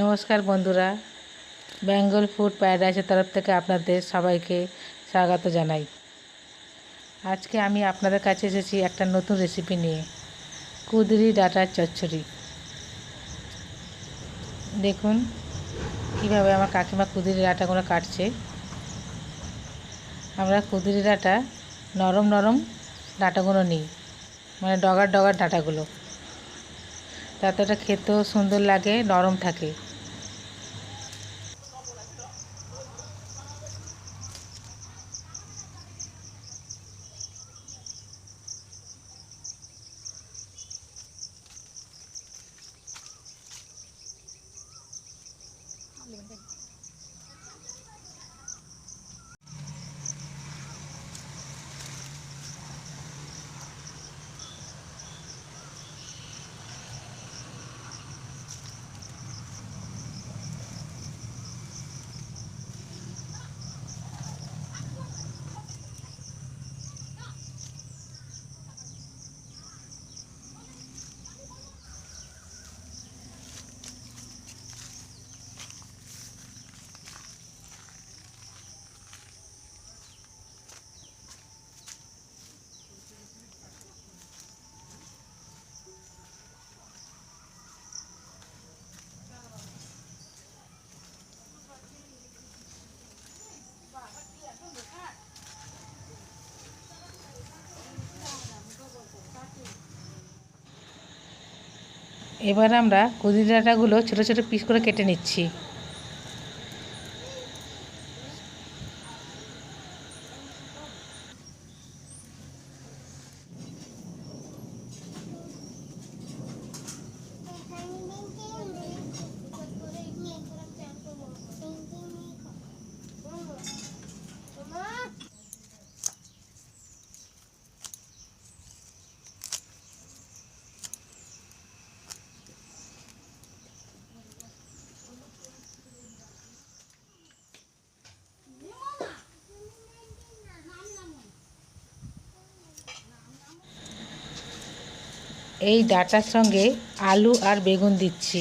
নমস্কার বন্ধুরা। বেঙ্গল ফুড প্যারাডাইসের তরফ থেকে আপনাদের সবাইকে স্বাগত জানাই। আজকে আমি আপনাদের কাছে এসেছি একটা নতুন রেসিপি নিয়ে। কুদরি ডাটার চচ্চড়ি। দেখুন কীভাবে আমার কাকিমা কুদরি ডাটাগুলো কাটছে। আমরা কুদরি ডাটা, নরম নরম ডাটাগুলো নিই মানে ডগার ডগার ডাটাগুলো। তাতে ওটা খেতেও সুন্দর লাগে, নরম থাকে। 零点 এবার আমরা কুদির ডাঁটাগুলো ছোটো ছোটো পিস করে কেটে নিচ্ছি। এই ডাটার সঙ্গে আলু আর বেগুন দিচ্ছি।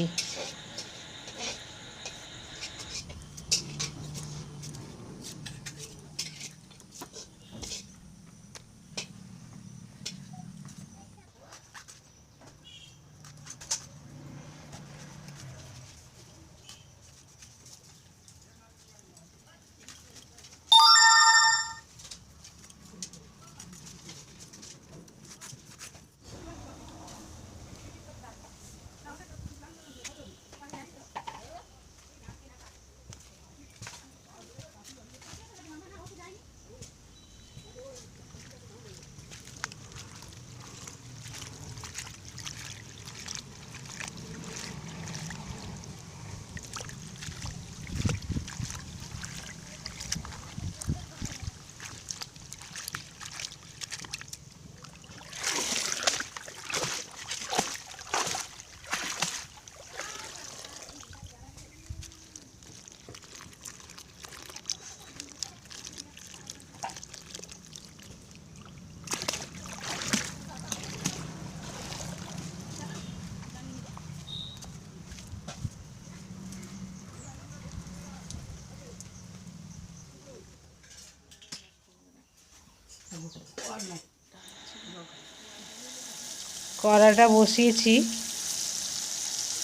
কড়াটা বসিয়েছি।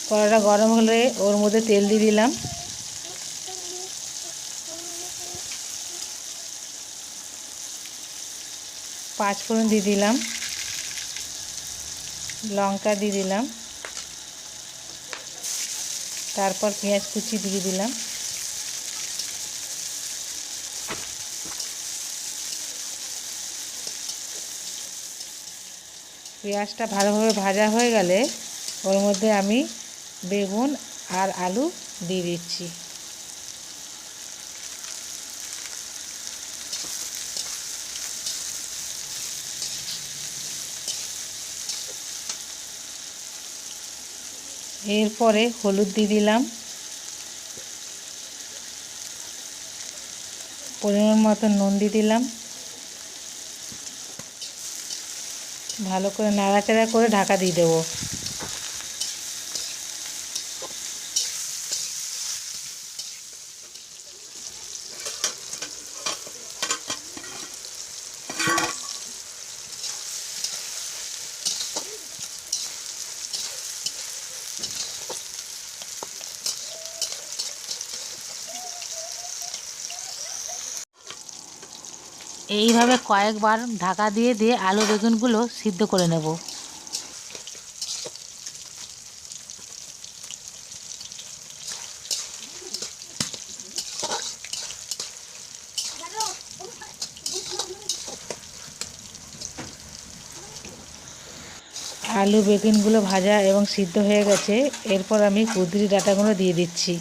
কড়াটা গরম হলে ওর মধ্যে তেল দিয়ে দিলাম। পাঁচ ফোড়ন দিয়ে দিলাম। লঙ্কা দিয়ে দিলাম। তারপর পেঁয়াজ কুচি দিয়ে দিলাম। পেঁয়াজটা ভালোভাবে ভাজা হয়ে গেলে ওর মধ্যে আমি বেগুন আর আলু দিয়ে দিচ্ছি। এরপরে হলুদ দিয়ে দিলাম। পরিমাণ মতো নুন দিয়ে দিলাম। ভালো করে নাড়াচাড়া করে ঢাকা দিয়ে দেবো। এইভাবে কয়েকবার ঢাকা দিয়ে দিয়ে আলু বেগুনগুলো সিদ্ধ করে নেব। আলু বেগুনগুলো ভাজা এবং সিদ্ধ হয়ে গেছে। এরপর আমি কুদরি ডাটাগুলো দিয়ে দিচ্ছি।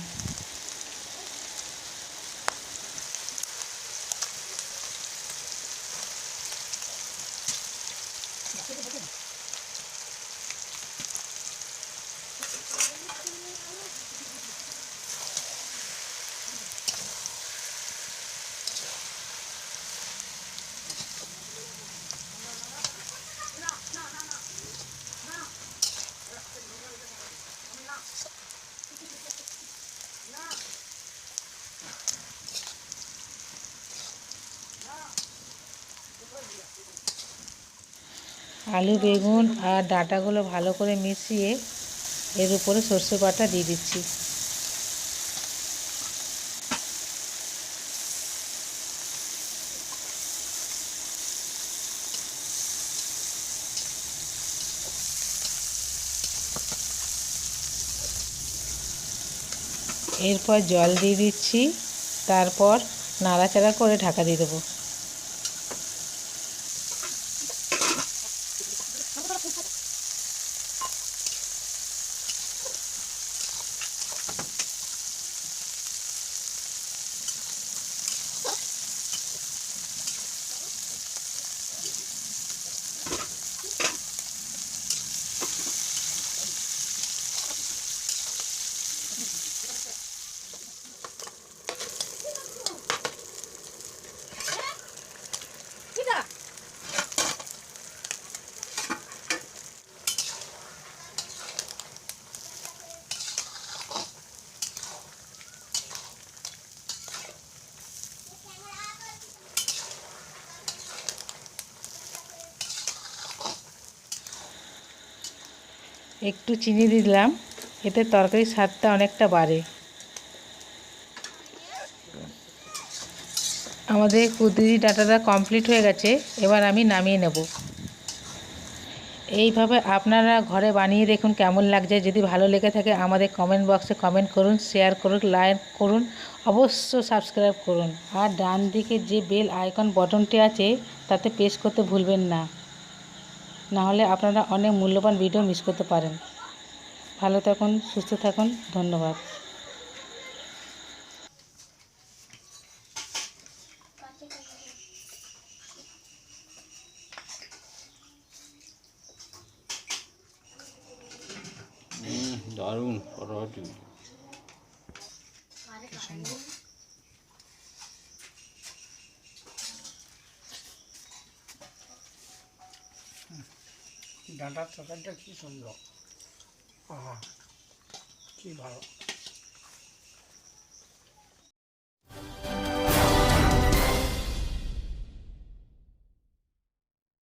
আলু, বেগুন আর ডাঁটাগুলো ভালো করে মিশিয়ে এর উপরে সর্ষে বাটা দিয়ে দিচ্ছি। এরপর জল দিয়ে দিচ্ছি, তারপর নাড়াচাড়া করে ঢাকা দিয়ে দেবো। একটু চিনি দিলাম, এতে তরকারির স্বাদটা অনেকটা বাড়ে। আমাদের কুদরি ডাটাটা কমপ্লিট হয়ে গেছে, এবার আমি নামিয়ে নেব। এইভাবে আপনারা ঘরে বানিয়ে দেখুন কেমন লাগছে। যদি ভালো লেগে থাকে আমাদের কমেন্ট বক্সে কমেন্ট করুন শেয়ার করুন লাইক করুন, অবশ্য সাবস্ক্রাইব করুন। আর ডান দিকে যে বেল আইকন বটনটি আছে, তাতে প্রেস করতে ভুলবেন না। নাহলে আপনারা অনেক মূল্যবান ভিডিও মিস করতে পারেন। ভালো থাকুন সুস্থ থাকুন ধন্যবাদ। দারুণ ফটোটি ডাঁটার তরকারিটা কী সুন্দর। আহা কী ভালো।